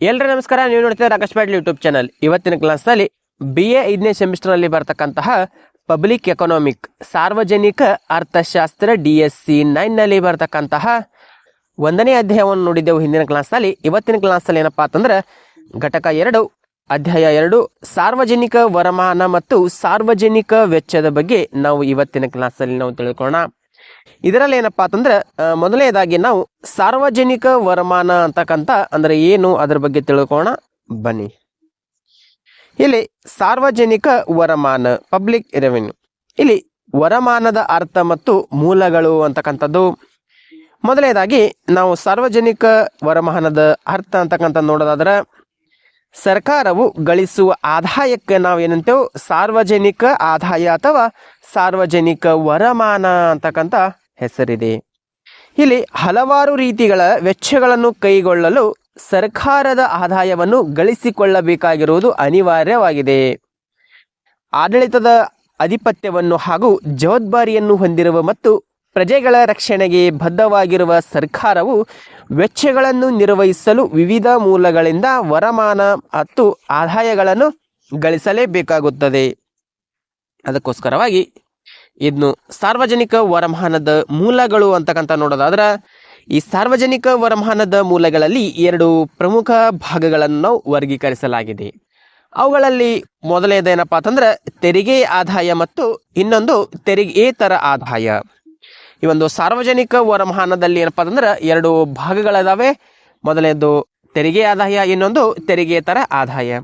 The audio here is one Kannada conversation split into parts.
ಎಲ್ರಿಗೂ ನಮಸ್ಕಾರ. ನೀವು ನೋಡ್ತಿದ್ದಾರೆ ರಾಕೇಶ್ ಪಾಟೀಲ್ ಯೂಟ್ಯೂಬ್ ಚಾನಲ್ ಇವತ್ತಿನ ಕ್ಲಾಸ್ನಲ್ಲಿ ಬಿ ಎ ಐದನೇ ಸೆಮಿಸ್ಟರ್ನಲ್ಲಿ ಬರ್ತಕ್ಕಂತಹ ಪಬ್ಲಿಕ್ ಎಕನಾಮಿಕ್ ಸಾರ್ವಜನಿಕ ಅರ್ಥಶಾಸ್ತ್ರ ಡಿ ಎಸ್ ಸಿ ನೈನ್ನಲ್ಲಿ ಬರ್ತಕ್ಕಂತಹ ಒಂದನೇ ಅಧ್ಯಾಯವನ್ನು ನೋಡಿದ್ದೆವು ಹಿಂದಿನ ಕ್ಲಾಸ್ನಲ್ಲಿ ಇವತ್ತಿನ ಕ್ಲಾಸ್ನಲ್ಲಿ ಏನಪ್ಪಾ ಅಂತಂದ್ರೆ ಘಟಕ ಎರಡು, ಅಧ್ಯಾಯ ಎರಡು, ಸಾರ್ವಜನಿಕ ವರಮಾನ ಮತ್ತು ಸಾರ್ವಜನಿಕ ವೆಚ್ಚದ ಬಗ್ಗೆ ನಾವು ಇವತ್ತಿನ ಕ್ಲಾಸಲ್ಲಿ ನಾವು ತಿಳ್ಕೊಳ್ಳೋಣ. ಇದರಲ್ಲಿ ಏನಪ್ಪಾ ಅಂತಂದ್ರೆ ಮೊದಲನೇದಾಗಿ ನಾವು ಸಾರ್ವಜನಿಕ ವರಮಾನ ಅಂತಕ್ಕಂಥ, ಅಂದ್ರೆ ಏನು ಅದರ ಬಗ್ಗೆ ತಿಳ್ಕೋಣ ಬನ್ನಿ. ಇಲ್ಲಿ ಸಾರ್ವಜನಿಕ ವರಮಾನ ಪಬ್ಲಿಕ್ ರೆವೆನ್ಯೂ ಇಲ್ಲಿ ವರಮಾನದ ಅರ್ಥ ಮತ್ತು ಮೂಲಗಳು ಅಂತಕ್ಕಂಥದ್ದು. ಮೊದಲನೇದಾಗಿ ನಾವು ಸಾರ್ವಜನಿಕ ವರಮಾನದ ಅರ್ಥ ಅಂತಕ್ಕಂಥ ನೋಡೋದಾದ್ರೆ, ಸರ್ಕಾರವು ಗಳಿಸುವ ಆದಾಯಕ್ಕೆ ನಾವು ಏನಂತೇವೆ ಸಾರ್ವಜನಿಕ ಆದಾಯ ಅಥವಾ ಸಾರ್ವಜನಿಕ ವರಮಾನ ಅಂತಕ್ಕಂಥ ಹೆಸರಿದೆ. ಇಲ್ಲಿ ಹಲವಾರು ರೀತಿಗಳ ವೆಚ್ಚಗಳನ್ನು ಕೈಗೊಳ್ಳಲು ಸರ್ಕಾರದ ಆದಾಯವನ್ನು ಗಳಿಸಿಕೊಳ್ಳಬೇಕಾಗಿರುವುದು ಅನಿವಾರ್ಯವಾಗಿದೆ. ಆಡಳಿತದ ಅಧಿಪತ್ಯವನ್ನು ಹಾಗೂ ಜವಾಬ್ದಾರಿಯನ್ನು ಹೊಂದಿರುವ ಮತ್ತು ಪ್ರಜೆಗಳ ರಕ್ಷಣೆಗೆ ಬದ್ಧವಾಗಿರುವ ಸರ್ಕಾರವು ವೆಚ್ಚಗಳನ್ನು ನಿರ್ವಹಿಸಲು ವಿವಿಧ ಮೂಲಗಳಿಂದ ವರಮಾನ ಮತ್ತು ಆದಾಯಗಳನ್ನು ಗಳಿಸಲೇಬೇಕಾಗುತ್ತದೆ. ಅದಕ್ಕೋಸ್ಕರವಾಗಿ ಇನ್ನು ಸಾರ್ವಜನಿಕ ವರಮಾನದ ಮೂಲಗಳು ಅಂತಕ್ಕಂಥ ನೋಡೋದಾದ್ರೆ ಈ ಸಾರ್ವಜನಿಕ ವರಮಾನದ ಮೂಲಗಳಲ್ಲಿ ಎರಡು ಪ್ರಮುಖ ಭಾಗಗಳನ್ನು ವರ್ಗೀಕರಿಸಲಾಗಿದೆ. ಅವುಗಳಲ್ಲಿ ಮೊದಲನೇದೇನಪ್ಪ ಅಂತಂದ್ರೆ ತೆರಿಗೆ ಆದಾಯ ಮತ್ತು ಇನ್ನೊಂದು ತೆರಿಗೆತರ ಆದಾಯ. ಈ ಒಂದು ಸಾರ್ವಜನಿಕ ವರಮಾನದಲ್ಲಿ ಏನಪ್ಪ ಅಂತಂದ್ರೆ ಎರಡು ಭಾಗಗಳಿದಾವೆ. ಮೊದಲನೇದು ತೆರಿಗೆ ಆದಾಯ, ಇನ್ನೊಂದು ತೆರಿಗೆತರ ಆದಾಯ.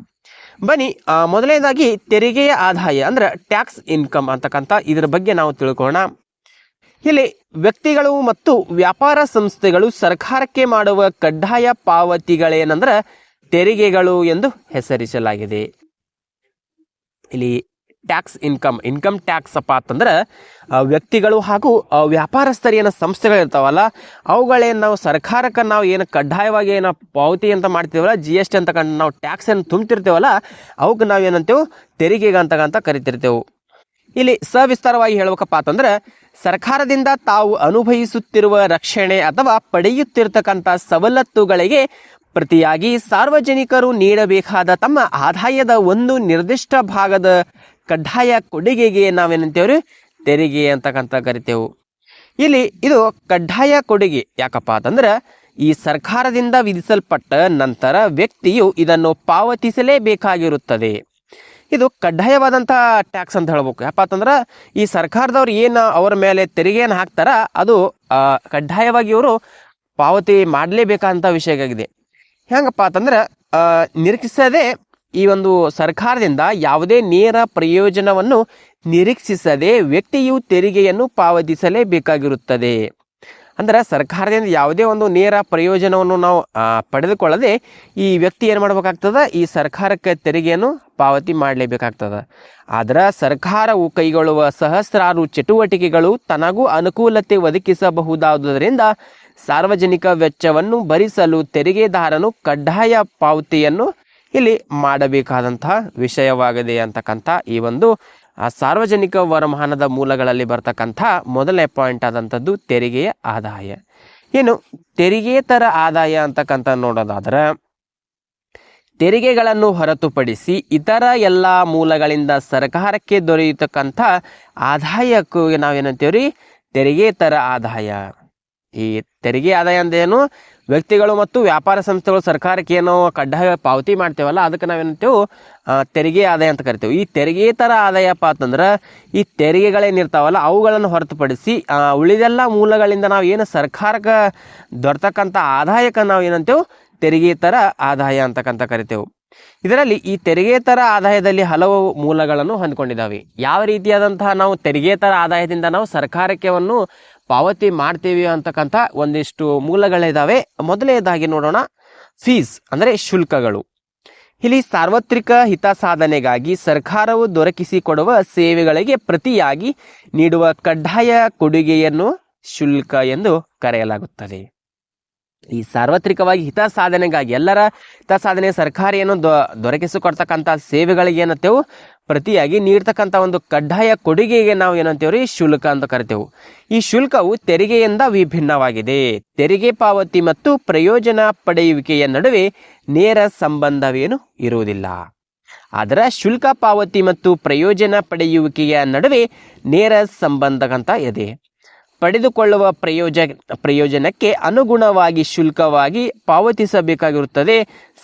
ಬನ್ನಿ ಮೊದಲನೇದಾಗಿ ತೆರಿಗೆಯ ಆದಾಯ, ಅಂದರೆ ಟ್ಯಾಕ್ಸ್ ಇನ್ಕಮ್ ಅಂತಕ್ಕಂಥ ಇದರ ಬಗ್ಗೆ ನಾವು ತಿಳ್ಕೋಣ ಇಲ್ಲಿ ವ್ಯಕ್ತಿಗಳು ಮತ್ತು ವ್ಯಾಪಾರ ಸಂಸ್ಥೆಗಳು ಸರ್ಕಾರಕ್ಕೆ ಮಾಡುವ ಕಡ್ಡಾಯ ಪಾವತಿಗಳೇನಂದ್ರೆ ತೆರಿಗೆಗಳು ಎಂದು ಹೆಸರಿಸಲಾಗಿದೆ. ಇಲ್ಲಿ ಟ್ಯಾಕ್ಸ್ ಇನ್ಕಮ್ ಇನ್ಕಮ್ ಟ್ಯಾಕ್ಸ್ ಅಪ್ಪ ಅಂತಂದ್ರೆ ವ್ಯಕ್ತಿಗಳು ಹಾಗೂ ಆ, ವ್ಯಾಪಾರಸ್ಥರು ಏನು ಸಂಸ್ಥೆಗಳು ಇರ್ತಾವಲ್ಲ ಅವುಗಳೇನು ನಾವು ಸರ್ಕಾರಕ್ಕೆ ನಾವು ಏನು ಕಡ್ಡಾಯವಾಗಿ ಏನೋ ಪಾವತಿ ಅಂತ ಮಾಡ್ತೀವಲ್ಲ ಜಿ ಎಸ್ ಟಿ ಅಂತಕ್ಕಂಥ ನಾವು ಟ್ಯಾಕ್ಸ್ ಏನು ತುಂಬ್ತಿರ್ತೇವಲ್ಲ ಅವಕ್ಕೆ ನಾವು ಏನಂತೇವೆ ತೆರಿಗೆಗೆ ಅಂತಕ್ಕಂಥ ಕರಿತಿರ್ತೇವೆ. ಇಲ್ಲಿ ಸವಿಸ್ತಾರವಾಗಿ ಹೇಳ್ಬೇಕಪ್ಪ ಅಂತಂದ್ರೆ ಸರ್ಕಾರದಿಂದ ತಾವು ಅನುಭವಿಸುತ್ತಿರುವ ರಕ್ಷಣೆ ಅಥವಾ ಪಡೆಯುತ್ತಿರ್ತಕ್ಕಂಥ ಸವಲತ್ತುಗಳಿಗೆ ಪ್ರತಿಯಾಗಿ ಸಾರ್ವಜನಿಕರು ನೀಡಬೇಕಾದ ತಮ್ಮ ಆದಾಯದ ಒಂದು ನಿರ್ದಿಷ್ಟ ಭಾಗದ ಕಡ್ಡಾಯ ಕೊಡುಗೆಗೆ ನಾವೇನಂತೇವ್ರಿ? ತೆರಿಗೆ ಅಂತಕ್ಕಂಥ ಕರಿತೇವೆ. ಇಲ್ಲಿ ಇದು ಕಡ್ಡಾಯ ಕೊಡುಗೆ ಯಾಕಪ್ಪ ಅಂತಂದ್ರೆ ಈ ಸರ್ಕಾರದಿಂದ ವಿಧಿಸಲ್ಪಟ್ಟ ನಂತರ ವ್ಯಕ್ತಿಯು ಇದನ್ನು ಪಾವತಿಸಲೇಬೇಕಾಗಿರುತ್ತದೆ. ಇದು ಕಡ್ಡಾಯವಾದಂಥ ಟ್ಯಾಕ್ಸ್ ಅಂತ ಹೇಳ್ಬೇಕು. ಯಾಕಪ್ಪ ಅಂತಂದ್ರೆ ಈ ಸರ್ಕಾರದವ್ರು ಏನು ಅವರ ಮೇಲೆ ತೆರಿಗೆಯನ್ನು ಹಾಕ್ತಾರ, ಅದು ಕಡ್ಡಾಯವಾಗಿ ಇವರು ಪಾವತಿ ಮಾಡಲೇಬೇಕಾದಂಥ ವಿಷಯ ಆಗಿದೆ ಹೆಂಗಪ್ಪ ಅಂತಂದ್ರೆ ನಿರೀಕ್ಷಿಸದೆ ಈ ಒಂದು ಸರ್ಕಾರದಿಂದ ಯಾವುದೇ ನೇರ ಪ್ರಯೋಜನವನ್ನು ನಿರೀಕ್ಷಿಸದೆ ವ್ಯಕ್ತಿಯು ತೆರಿಗೆಯನ್ನು ಪಾವತಿಸಲೇಬೇಕಾಗಿರುತ್ತದೆ. ಅಂದ್ರೆ ಸರ್ಕಾರದಿಂದ ಯಾವುದೇ ಒಂದು ನೇರ ಪ್ರಯೋಜನವನ್ನು ನಾವು ಪಡೆದುಕೊಳ್ಳದೆ ಈ ವ್ಯಕ್ತಿ ಏನು ಮಾಡಬೇಕಾಗ್ತದೆ? ಈ ಸರ್ಕಾರಕ್ಕೆ ತೆರಿಗೆಯನ್ನು ಪಾವತಿ ಮಾಡಲೇಬೇಕಾಗ್ತದೆ. ಆದರೆ ಸರ್ಕಾರವು ಕೈಗೊಳ್ಳುವ ಸಹಸ್ರಾರು ಚಟುವಟಿಕೆಗಳು ತನಗೂ ಅನುಕೂಲತೆ ಒದಗಿಸಬಹುದಾದುದರಿಂದ ಸಾರ್ವಜನಿಕ ವೆಚ್ಚವನ್ನು ಭರಿಸಲು ತೆರಿಗೆದಾರನು ಕಡ್ಡಾಯ ಪಾವತಿಯನ್ನು ಇಲ್ಲಿ ಮಾಡಬೇಕಾದಂತಹ ವಿಷಯವಾಗಿದೆ ಅಂತಕ್ಕಂಥ ಈ ಒಂದು ಸಾರ್ವಜನಿಕ ವರಮಾನದ ಮೂಲಗಳಲ್ಲಿ ಬರ್ತಕ್ಕಂಥ ಮೊದಲನೇ ಪಾಯಿಂಟ್ ಆದಂಥದ್ದು ತೆರಿಗೆಯ ಆದಾಯ. ಏನು, ತೆರಿಗೆತರ ಆದಾಯ ಅಂತಕ್ಕಂಥ ನೋಡೋದಾದ್ರೆ, ತೆರಿಗೆಗಳನ್ನು ಹೊರತುಪಡಿಸಿ ಇತರ ಎಲ್ಲ ಮೂಲಗಳಿಂದ ಸರ್ಕಾರಕ್ಕೆ ದೊರೆಯತಕ್ಕಂಥ ಆದಾಯಕ್ಕೂ ನಾವೇನಂತೀವ್ರಿ? ತೆರಿಗೆತರ ಆದಾಯ. ಈ ತೆರಿಗೆ ಆದಾಯ ಅಂದೇನು ವ್ಯಕ್ತಿಗಳು ಮತ್ತು ವ್ಯಾಪಾರ ಸಂಸ್ಥೆಗಳು ಸರ್ಕಾರಕ್ಕೆ ಏನೋ ಕಡ್ಡಾಯ ಪಾವತಿ ಮಾಡ್ತೇವಲ್ಲ, ಅದಕ್ಕೆ ನಾವೇನಂತೇವೆ ತೆರಿಗೆ ಆದಾಯ ಅಂತ ಕರಿತೇವೆ. ಈ ತೆರಿಗೆಯೇತರ ಆದಾಯಪ್ಪ ಅಂತಂದ್ರೆ, ಈ ತೆರಿಗೆಗಳೇನಿರ್ತಾವಲ್ಲ, ಅವುಗಳನ್ನು ಹೊರತುಪಡಿಸಿ ಉಳಿದೆಲ್ಲ ಮೂಲಗಳಿಂದ ನಾವು ಏನು ಸರ್ಕಾರಕ್ಕೆ ದೊರೆತಕ್ಕಂಥ ಆದಾಯಕ್ಕೆ ನಾವು ಏನಂತೇವೆ ಥರ ಆದಾಯ ಅಂತಕ್ಕಂಥ ಕರಿತೇವೆ. ಇದರಲ್ಲಿ ಈ ತೆರಿಗೆತರ ಆದಾಯದಲ್ಲಿ ಹಲವು ಮೂಲಗಳನ್ನು ಹೊಂದ್ಕೊಂಡಿದ್ದಾವೆ. ಯಾವ ರೀತಿಯಾದಂತಹ ನಾವು ತೆರಿಗೆತರ ಆದಾಯದಿಂದ ನಾವು ಸರ್ಕಾರಕ್ಕೆವನ್ನು ಪಾವತಿ ಮಾಡ್ತೀವಿ ಅಂತಕ್ಕಂಥ ಒಂದಿಷ್ಟು ಮೂಲಗಳಿದ್ದಾವೆ ಮೊದಲನೇದಾಗಿ ನೋಡೋಣ ಫೀಸ್ ಅಂದರೆ ಶುಲ್ಕಗಳು. ಇಲ್ಲಿ ಸಾರ್ವತ್ರಿಕ ಹಿತ ಸಾಧನೆಗಾಗಿ ಸರ್ಕಾರವು ದೊರಕಿಸಿಕೊಡುವ ಸೇವೆಗಳಿಗೆ ಪ್ರತಿಯಾಗಿ ನೀಡುವ ಕಡ್ಡಾಯ ಕೊಡುಗೆಯನ್ನು ಶುಲ್ಕ ಎಂದು ಕರೆಯಲಾಗುತ್ತದೆ. ಈ ಸಾರ್ವತ್ರಿಕವಾಗಿ ಹಿತ ಸಾಧನೆಗಾಗಿ ಎಲ್ಲರ ಹಿತ ಸಾಧನೆ ಸರ್ಕಾರಿಯನ್ನು ದೊ, ದೊರಕಿಸಿಕೊಡ್ತಕ್ಕಂಥ ಸೇವೆಗಳಿಗೆ ಏನಂತೇವು, ಪ್ರತಿಯಾಗಿ ನೀಡ್ತಕ್ಕಂಥ ಒಂದು ಕಡ್ಡಾಯ ಕೊಡುಗೆಗೆ ನಾವು ಏನಂತೇವ್ರಿ ಶುಲ್ಕ ಅಂತ ಕರಿತೇವೆ. ಈ ಶುಲ್ಕವು ತೆರಿಗೆಯಿಂದ ವಿಭಿನ್ನವಾಗಿದೆ. ತೆರಿಗೆ ಪಾವತಿ ಮತ್ತು ಪ್ರಯೋಜನ ಪಡೆಯುವಿಕೆಯ ನಡುವೆ ನೇರ ಸಂಬಂಧವೇನು ಇರುವುದಿಲ್ಲ. ಆದರೆ ಶುಲ್ಕ ಪಾವತಿ ಮತ್ತು ಪ್ರಯೋಜನ ಪಡೆಯುವಿಕೆಯ ನಡುವೆ ನೇರ ಸಂಬಂಧಕಂತ ಇದೆ ಪಡೆದುಕೊಳ್ಳುವ ಪ್ರಯೋಜ ಪ್ರಯೋಜನಕ್ಕೆ ಅನುಗುಣವಾಗಿ ಶುಲ್ಕವಾಗಿ ಪಾವತಿಸಬೇಕಾಗಿರುತ್ತದೆ.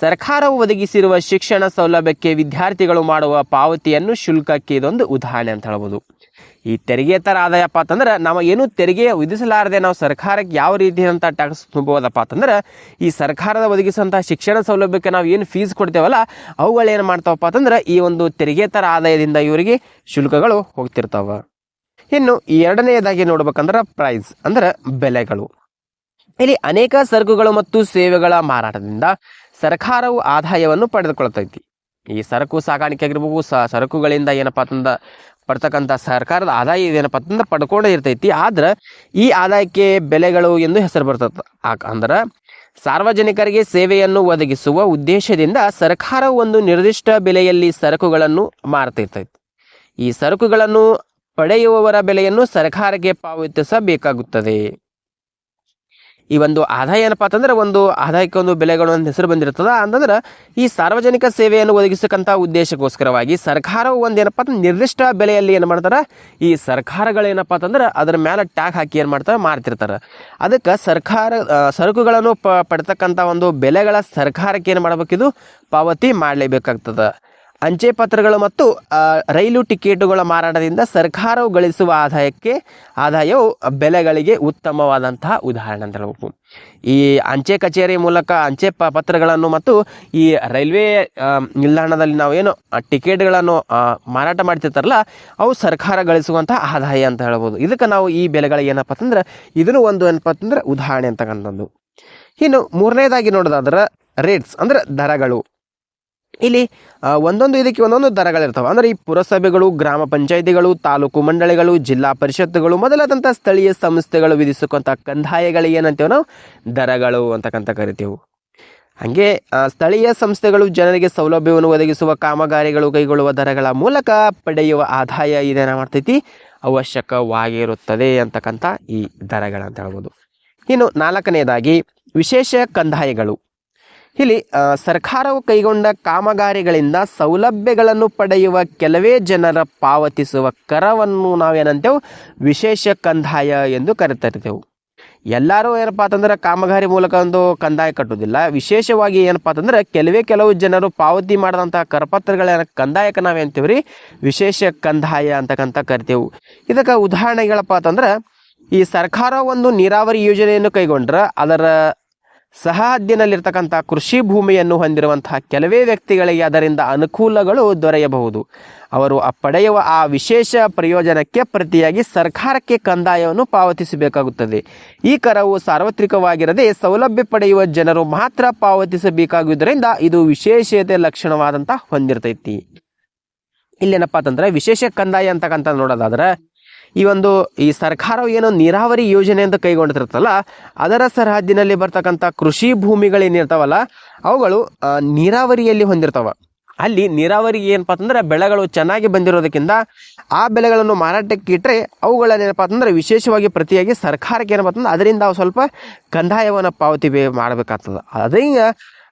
ಸರ್ಕಾರವು ಒದಗಿಸಿರುವ ಶಿಕ್ಷಣ ಸೌಲಭ್ಯಕ್ಕೆ ವಿದ್ಯಾರ್ಥಿಗಳು ಮಾಡುವ ಪಾವತಿಯನ್ನು ಶುಲ್ಕಕ್ಕೆ ಇದೊಂದು ಉದಾಹರಣೆ ಅಂತ ಹೇಳ್ಬೋದು. ಈ ತೆರಿಗೆತರ ಆದಾಯಪ್ಪ ಅಂತಂದ್ರೆ ನಾವು ಏನು ತೆರಿಗೆ ವಿಧಿಸಲಾರದೆ ನಾವು ಸರ್ಕಾರಕ್ಕೆ ಯಾವ ರೀತಿಯಾದಂಥ ಟ್ಯಾಕ್ಸ್ ತುಂಬಬೋದಪ್ಪ ಅಂತಂದ್ರೆ ಈ ಸರ್ಕಾರದ ಒದಗಿಸುವಂಥ ಶಿಕ್ಷಣ ಸೌಲಭ್ಯಕ್ಕೆ ನಾವು ಏನು ಫೀಸ್ ಕೊಡ್ತೇವಲ್ಲ ಅವುಗಳೇನು ಮಾಡ್ತಾವಪ್ಪ ಅಂತಂದ್ರೆ ಈ ಒಂದು ತೆರಿಗೆತರ ಆದಾಯದಿಂದ ಇವರಿಗೆ ಶುಲ್ಕಗಳು ಹೋಗ್ತಿರ್ತಾವ. ಇನ್ನು ಎರಡನೆಯದಾಗಿ ನೋಡ್ಬೇಕಂದ್ರೆ ಪ್ರೈಸ್ ಅಂದ್ರೆ ಬೆಲೆಗಳು. ಇಲ್ಲಿ ಅನೇಕ ಸರಕುಗಳು ಮತ್ತು ಸೇವೆಗಳ ಮಾರಾಟದಿಂದ ಸರ್ಕಾರವು ಆದಾಯವನ್ನು ಪಡೆದುಕೊಳ್ತೈತಿ ಈ ಸರಕು ಸಾಗಾಣಿಕೆ ಆಗಿರ್ಬೋದು ಸರಕುಗಳಿಂದ ಏನಪ್ಪ ಅಂತಂದ್ರೆ ಪಡ್ತಕ್ಕಂಥ ಸರ್ಕಾರದ ಆದಾಯ ಇದೇನಪ್ಪ ಅಂತಂದ್ರೆ ಪಡ್ಕೊಂಡೇ ಇರ್ತೈತಿ. ಆದ್ರೆ ಈ ಆದಾಯಕ್ಕೆ ಬೆಲೆಗಳು ಎಂದು ಹೆಸರು ಬರ್ತದೆ. ಅಂದ್ರೆ ಸಾರ್ವಜನಿಕರಿಗೆ ಸೇವೆಯನ್ನು ಒದಗಿಸುವ ಉದ್ದೇಶದಿಂದ ಸರ್ಕಾರವು ಒಂದು ನಿರ್ದಿಷ್ಟ ಬೆಲೆಯಲ್ಲಿ ಸರಕುಗಳನ್ನು ಮಾರ್ತಿರ್ತೈತಿ. ಈ ಸರಕುಗಳನ್ನು ಪಡೆಯುವವರ ಬೆಲೆಯನ್ನು ಸರ್ಕಾರಕ್ಕೆ ಪಾವತಿಸಬೇಕಾಗುತ್ತದೆ. ಈ ಒಂದು ಆದಾಯ ಏನಪ್ಪ ಅಂತಂದ್ರೆ ಒಂದು ಆದಾಯಕ್ಕೆ ಒಂದು ಬೆಲೆಗಳು ಅಂತ ಹೆಸರು ಬಂದಿರ್ತದ ಅಂತಂದ್ರೆ ಈ ಸಾರ್ವಜನಿಕ ಸೇವೆಯನ್ನು ಒದಗಿಸಕ್ಕಂಥ ಉದ್ದೇಶಕ್ಕೋಸ್ಕರವಾಗಿ ಸರ್ಕಾರವು ಒಂದು ಏನಪ್ಪ ನಿರ್ದಿಷ್ಟ ಬೆಲೆಯಲ್ಲಿ ಏನು ಮಾಡ್ತಾರೆ, ಈ ಸರ್ಕಾರಗಳೇನಪ್ಪ ಅಂತಂದ್ರೆ ಅದ್ರ ಮೇಲೆ ಟ್ಯಾಗ್ ಹಾಕಿ ಏನು ಮಾಡ್ತಾರೆ, ಮಾರ್ತಿರ್ತಾರೆ. ಅದಕ್ಕೆ ಸರ್ಕಾರ ಸರಕುಗಳನ್ನು ಪ ಪಡ್ತಕ್ಕಂಥ ಒಂದು ಬೆಲೆಗಳ ಸರ್ಕಾರಕ್ಕೆ ಏನು ಮಾಡ್ಬೇಕಿದು, ಪಾವತಿ ಮಾಡಲೇಬೇಕಾಗ್ತದೆ. ಅಂಚೆ ಪತ್ರಗಳು ಮತ್ತು ರೈಲು ಟಿಕೆಟುಗಳ ಮಾರಾಟದಿಂದ ಸರ್ಕಾರವು ಗಳಿಸುವ ಆದಾಯಕ್ಕೆ, ಆದಾಯವು ಬೆಲೆಗಳಿಗೆ ಉತ್ತಮವಾದಂತಹ ಉದಾಹರಣೆ ಅಂತ ಹೇಳ್ಬೇಕು. ಈ ಅಂಚೆ ಕಚೇರಿ ಮೂಲಕ ಅಂಚೆ ಪ, ಪತ್ರಗಳನ್ನು ಮತ್ತು ಈ ರೈಲ್ವೆ ನಿಲ್ದಾಣದಲ್ಲಿ ನಾವೇನು ಆ, ಟಿಕೆಟ್ಗಳನ್ನು ಮಾರಾಟ ಮಾಡ್ತಿರ್ತಾರಲ್ಲ, ಅವು ಸರ್ಕಾರ ಗಳಿಸುವಂಥ ಆದಾಯ ಅಂತ ಹೇಳ್ಬೋದು. ಇದಕ್ಕೆ ನಾವು ಈ ಬೆಲೆಗಳಿಗೆ ಏನಪ್ಪ ಅಂತಂದ್ರೆ, ಇದನ್ನು ಒಂದು ಏನಪ್ಪ ಅಂತಂದ್ರೆ ಉದಾಹರಣೆ ಅಂತಕ್ಕಂಥದ್ದು ಇನ್ನು ಮೂರನೇದಾಗಿ ನೋಡೋದಾದ್ರೆ ರೇಟ್ಸ್ ಅಂದ್ರೆ ದರಗಳು. ಇಲ್ಲಿ ಒಂದೊಂದು ಇದಕ್ಕೆ ಒಂದೊಂದು ದರಗಳಿರ್ತವೆ ಅಂದರೆ ಈ ಪುರಸಭೆಗಳು, ಗ್ರಾಮ ಪಂಚಾಯಿತಿಗಳು, ತಾಲೂಕು ಮಂಡಳಿಗಳು, ಜಿಲ್ಲಾ ಪರಿಷತ್ತುಗಳು ಮೊದಲಾದಂಥ ಸ್ಥಳೀಯ ಸಂಸ್ಥೆಗಳು ವಿಧಿಸಕ್ಕಂಥ ಕಂದಾಯಗಳು ಏನಂತೇವೆ ನಾವು? ದರಗಳು ಅಂತಕ್ಕಂಥ ಕರಿತೇವೆ. ಹಾಗೆ ಸ್ಥಳೀಯ ಸಂಸ್ಥೆಗಳು ಜನರಿಗೆ ಸೌಲಭ್ಯವನ್ನು ಒದಗಿಸುವ ಕಾಮಗಾರಿಗಳು ಕೈಗೊಳ್ಳುವ ದರಗಳ ಮೂಲಕ ಪಡೆಯುವ ಆದಾಯ ಇದೇನ ಮಾಡ್ತೈತಿ. ಅವಶ್ಯಕವಾಗಿರುತ್ತದೆ ಅಂತಕ್ಕಂಥ ಈ ದರಗಳಂತ ಹೇಳ್ಬೋದು. ಇನ್ನು ನಾಲ್ಕನೇದಾಗಿ ವಿಶೇಷ ಕಂದಾಯಗಳು. ಇಲ್ಲಿ ಸರ್ಕಾರವು ಕೈಗೊಂಡ ಕಾಮಗಾರಿಗಳಿಂದ ಸೌಲಭ್ಯಗಳನ್ನು ಪಡೆಯುವ ಕೆಲವೇ ಜನರ ಪಾವತಿಸುವ ಕರವನ್ನು ನಾವೇನಂತೇವೆ? ವಿಶೇಷ ಕಂದಾಯ ಎಂದು ಕರೆತರ್ತೇವೆ. ಎಲ್ಲರೂ ಏನಪ್ಪಾ ಅಂತಂದ್ರೆ ಕಾಮಗಾರಿ ಮೂಲಕ ಒಂದು ಕಂದಾಯ ಕಟ್ಟುವುದಿಲ್ಲ. ವಿಶೇಷವಾಗಿ ಏನಪ್ಪಾ ಅಂತಂದ್ರೆ ಕೆಲವೇ ಕೆಲವು ಜನರು ಪಾವತಿ ಮಾಡಿದಂಥ ಕರಪತ್ರಗಳ ಕಂದಾಯಕ್ಕೆ ನಾವೇಂತೀವಿ ರೀ ವಿಶೇಷ ಕಂದಾಯ ಅಂತಕ್ಕಂಥ ಕರಿತೇವೆ. ಇದಕ್ಕೆ ಉದಾಹರಣೆಗಳಪ್ಪ ಅಂತಂದ್ರೆ ಈ ಸರ್ಕಾರ ಒಂದು ನೀರಾವರಿ ಯೋಜನೆಯನ್ನು ಕೈಗೊಂಡ್ರೆ ಅದರ ಸಹಹದ್ದಿನಲ್ಲಿರ್ತಕ್ಕಂಥ ಕೃಷಿ ಭೂಮಿಯನ್ನು ಹೊಂದಿರುವಂತಹ ಕೆಲವೇ ವ್ಯಕ್ತಿಗಳಿಗೆ ಅದರಿಂದ ಅನುಕೂಲಗಳು ದೊರೆಯಬಹುದು. ಅವರು ಪಡೆಯುವ ಆ ವಿಶೇಷ ಪ್ರಯೋಜನಕ್ಕೆ ಪ್ರತಿಯಾಗಿ ಸರ್ಕಾರಕ್ಕೆ ಕಂದಾಯವನ್ನು ಪಾವತಿಸಬೇಕಾಗುತ್ತದೆ. ಈ ಕರವು ಸಾರ್ವತ್ರಿಕವಾಗಿರದೆ ಸೌಲಭ್ಯ ಪಡೆಯುವ ಜನರು ಮಾತ್ರ ಪಾವತಿಸಬೇಕಾಗುವುದರಿಂದ ಇದು ವಿಶೇಷತೆ ಲಕ್ಷಣವಾದಂಥ ಹೊಂದಿರ್ತೈತಿ. ಇಲ್ಲೇನಪ್ಪ ಅಂತಂದ್ರೆ ವಿಶೇಷ ಕಂದಾಯ ಅಂತಕ್ಕಂಥ ನೋಡೋದಾದ್ರೆ ಈ ಒಂದು, ಈ ಸರ್ಕಾರವು ಏನೋ ನೀರಾವರಿ ಯೋಜನೆ ಅಂತ ಕೈಗೊಂಡಿರ್ತಲ್ಲ ಅದರ ಸರಹದ್ದಿನಲ್ಲಿ ಬರ್ತಕ್ಕಂಥ ಕೃಷಿ ಭೂಮಿಗಳೇನಿರ್ತಾವಲ್ಲ ಅವುಗಳು ನೀರಾವರಿಯಲ್ಲಿ ಹೊಂದಿರ್ತಾವ. ಅಲ್ಲಿ ನೀರಾವರಿ ಏನಪ್ಪ ಅಂತಂದ್ರೆ ಬೆಳೆಗಳು ಚೆನ್ನಾಗಿ ಬಂದಿರೋದಕ್ಕಿಂತ ಆ ಬೆಳೆಗಳನ್ನು ಮಾರಾಟಕ್ಕೆ ಇಟ್ಟರೆ ಅವುಗಳನ್ನೇನಪ್ಪ ಅಂತಂದ್ರೆ ವಿಶೇಷವಾಗಿ ಪ್ರತಿಯಾಗಿ ಸರ್ಕಾರಕ್ಕೆ ಏನಪ್ಪ ಅಂತಂದ್ರೆ ಅದರಿಂದ ಸ್ವಲ್ಪ ಕಂದಾಯವನ್ನು ಪಾವತಿ ಮಾಡಬೇಕಾಗ್ತದೆ. ಅದರಿಂದ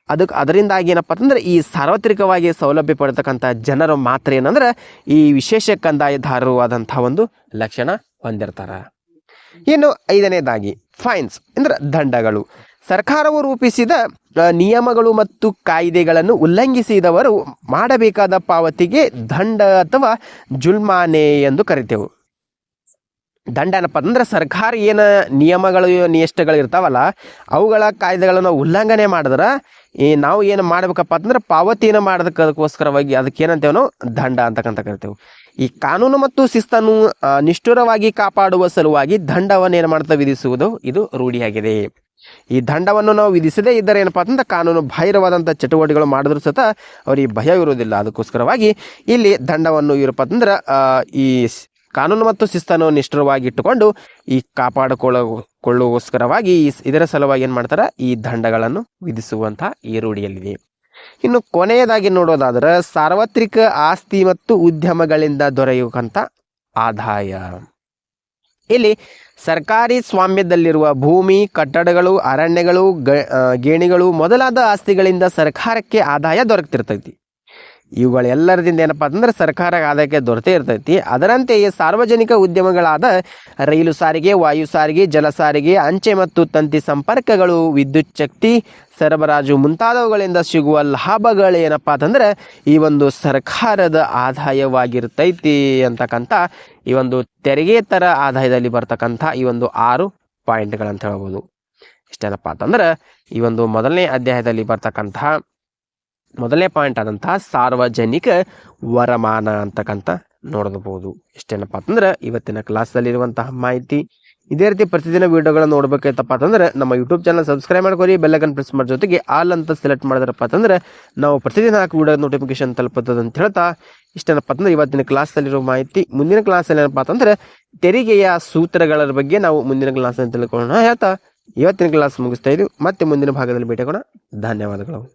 ಅದಕ್ಕೆ ಅದರಿಂದಾಗಿ ಏನಪ್ಪ ಅಂತಂದ್ರೆ ಈ ಸಾರ್ವತ್ರಿಕವಾಗಿ ಸೌಲಭ್ಯ ಪಡ್ತಕ್ಕಂಥ ಜನರು ಮಾತ್ರ ಏನಂದ್ರೆ ಈ ವಿಶೇಷ ಕಂದಾಯದಾರರು ಆದಂಥ ಒಂದು ಲಕ್ಷಣ ಹೊಂದಿರ್ತಾರೆ. ಇನ್ನು ಐದನೇದಾಗಿ ಫೈನ್ಸ್ ಅಂದ್ರೆ ದಂಡಗಳು. ಸರ್ಕಾರವು ರೂಪಿಸಿದ ನಿಯಮಗಳು ಮತ್ತು ಕಾಯ್ದೆಗಳನ್ನು ಉಲ್ಲಂಘಿಸಿದವರು ಮಾಡಬೇಕಾದ ಪಾವತಿಗೆ ದಂಡ ಅಥವಾ ಜುಲ್ಮಾನೆ ಎಂದು ಕರಿತೇವೆ. ದಂಡ ಏನಪ್ಪ ಅಂದ್ರೆ ಸರ್ಕಾರ ಏನು ನಿಯಮಗಳು, ನಿಯಷ್ಟಗಳು ಇರ್ತಾವಲ್ಲ, ಅವುಗಳ ಕಾಯ್ದೆಗಳನ್ನು ಉಲ್ಲಂಘನೆ ಮಾಡಿದ್ರೆ ಈ ನಾವು ಏನು ಮಾಡ್ಬೇಕಪ್ಪ ಅಂತಂದ್ರೆ ಪಾವತಿಯನ್ನು ಮಾಡೋದಕ್ಕೋಸ್ಕರವಾಗಿ ಅದಕ್ಕೆ ಏನಂತೇವೆ ದಂಡ ಅಂತಕ್ಕಂಥ ಕರಿತೇವೆ. ಈ ಕಾನೂನು ಮತ್ತು ಶಿಸ್ತನ್ನು ನಿಷ್ಠುರವಾಗಿ ಕಾಪಾಡುವ ಸಲುವಾಗಿ ದಂಡವನ್ನು ಏನು ಮಾಡ್ತಾ ವಿಧಿಸುವುದು? ಇದು ರೂಢಿಯಾಗಿದೆ. ಈ ದಂಡವನ್ನು ನಾವು ವಿಧಿಸದೇ ಇದ್ದರೆ ಏನಪ್ಪ ಅಂತಂದ್ರೆ ಕಾನೂನು ಬಾಹಿರವಾದಂಥ ಚಟುವಟಿಕೆಗಳು ಮಾಡಿದ್ರು ಸತ ಅವರಿಗೆ ಭಯ ಇರುವುದಿಲ್ಲ. ಅದಕ್ಕೋಸ್ಕರವಾಗಿ ಇಲ್ಲಿ ದಂಡವನ್ನು ಏನಪ್ಪ ಅಂತಂದ್ರೆ ಈ ಕಾನೂನು ಮತ್ತು ಶಿಸ್ತನ್ನು ನಿಷ್ಠುರವಾಗಿ ಇಟ್ಟುಕೊಂಡು ಈ ಕಾಪಾಡಿಕೊಳ್ಳೋ ಕೊಳ್ಳುಗೋಸ್ಕರವಾಗಿ ಈ- ಇದರ ಸಲುವಾಗಿ ಏನು ಮಾಡ್ತಾರೆ? ಈ ದಂಡಗಳನ್ನು ವಿಧಿಸುವಂತಹ ಈ ರೂಢಿಯಲ್ಲಿದೆ ಇನ್ನು ಕೊನೆಯದಾಗಿ ನೋಡೋದಾದ್ರೆ ಸಾರ್ವತ್ರಿಕ ಆಸ್ತಿ ಮತ್ತು ಉದ್ಯಮಗಳಿಂದ ದೊರೆಯುವಂಥ ಆದಾಯ. ಇಲ್ಲಿ ಸರ್ಕಾರಿ ಸ್ವಾಮ್ಯದಲ್ಲಿರುವ ಭೂಮಿ, ಕಟ್ಟಡಗಳು, ಅರಣ್ಯಗಳು ಗೇಣಿಗಳು ಮೊದಲಾದ ಆಸ್ತಿಗಳಿಂದ ಸರ್ಕಾರಕ್ಕೆ ಆದಾಯ ದೊರಕ್ತಿರ್ತೈತಿ. ಇವುಗಳೆಲ್ಲರದಿಂದ ಏನಪ್ಪ ಅಂತಂದ್ರೆ ಸರ್ಕಾರ ಆದಾಯಕ್ಕೆ ದೊರೆತೇ ಇರ್ತೈತಿ. ಅದರಂತೆಯೇ ಸಾರ್ವಜನಿಕ ಉದ್ಯಮಗಳಾದ ರೈಲು ಸಾರಿಗೆ, ವಾಯು ಸಾರಿಗೆ, ಜಲ ಸಾರಿಗೆ, ಅಂಚೆ ಮತ್ತು ತಂತಿ ಸಂಪರ್ಕಗಳು, ವಿದ್ಯುತ್ ಶಕ್ತಿ, ಸರಬರಾಜು ಮುಂತಾದವುಗಳಿಂದ ಸಿಗುವ ಲಾಭಗಳೇನಪ್ಪ ಅಂತಂದ್ರೆ ಈ ಒಂದು ಸರ್ಕಾರದ ಆದಾಯವಾಗಿರ್ತೈತಿ ಅಂತಕ್ಕಂಥ ಈ ಒಂದು ತೆರಿಗೆತರ ಆದಾಯದಲ್ಲಿ ಬರ್ತಕ್ಕಂಥ ಈ ಒಂದು ಆರು ಪಾಯಿಂಟ್ಗಳಂತ ಹೇಳ್ಬೋದು. ಇಷ್ಟೇನಪ್ಪ ಅಂತಂದ್ರೆ ಈ ಒಂದು ಮೊದಲನೇ ಅಧ್ಯಾಯದಲ್ಲಿ ಬರ್ತಕ್ಕಂತಹ ಮೊದಲನೇ ಪಾಯಿಂಟ್ ಆದಂತಹ ಸಾರ್ವಜನಿಕ ವರಮಾನ ಅಂತಕ್ಕಂಥ ನೋಡಬಹುದು. ಎಷ್ಟೇನಪ್ಪ ಅಂತಂದ್ರೆ ಇವತ್ತಿನ ಕ್ಲಾಸಲ್ಲಿರುವಂತಹ ಮಾಹಿತಿ. ಇದೇ ರೀತಿ ಪ್ರತಿದಿನ ವಿಡಿಯೋಗಳನ್ನ ನೋಡ್ಬೇಕಾಯ್ತಪ್ಪ ಅಂತಂದ್ರೆ ನಮ್ಮ ಯೂಟ್ಯೂಬ್ ಚಾನಲ್ ಸಬ್ಸ್ಕ್ರೈಬ್ ಮಾಡ್ಕೊರಿ ಬೆಲ್ಲಕನ್ ಪ್ರೆಸ್ ಮಾಡೋ ಜೊತೆಗೆ ಆಲ್ ಅಂತ ಸೆಲೆಕ್ಟ್ ಮಾಡಿದ್ರಪ್ಪ ಅಂತಂದ್ರೆ ನಾವು ಪ್ರತಿದಿನ ಹಾಕಿ ವಿಡಿಯೋ ನೋಟಿಫಿಕೇಶನ್ ತಲುಪುತ್ತದೆ ಅಂತ ಹೇಳ್ತಾ ಇಷ್ಟೇನಪ್ಪ ಅಂತಂದ್ರೆ ಇವತ್ತಿನ ಕ್ಲಾಸಲ್ಲಿರೋ ಮಾಹಿತಿ. ಮುಂದಿನ ಕ್ಲಾಸಲ್ಲಿ ಏನಪ್ಪ ಅಂತಂದ್ರೆ ತೆರಿಗೆಯ ಸೂತ್ರಗಳ ಬಗ್ಗೆ ನಾವು ಮುಂದಿನ ಕ್ಲಾಸಲ್ಲಿ ತಿಳ್ಕೊಳ್ಳೋಣ. ಹೇಳ್ತಾ, ಇವತ್ತಿನ ಕ್ಲಾಸ್ ಮುಗಿಸ್ತಾ ಇದ್ದೀವಿ. ಮತ್ತೆ ಮುಂದಿನ ಭಾಗದಲ್ಲಿ ಭೇಟಿಯಾಗೋಣ. ಧನ್ಯವಾದಗಳು.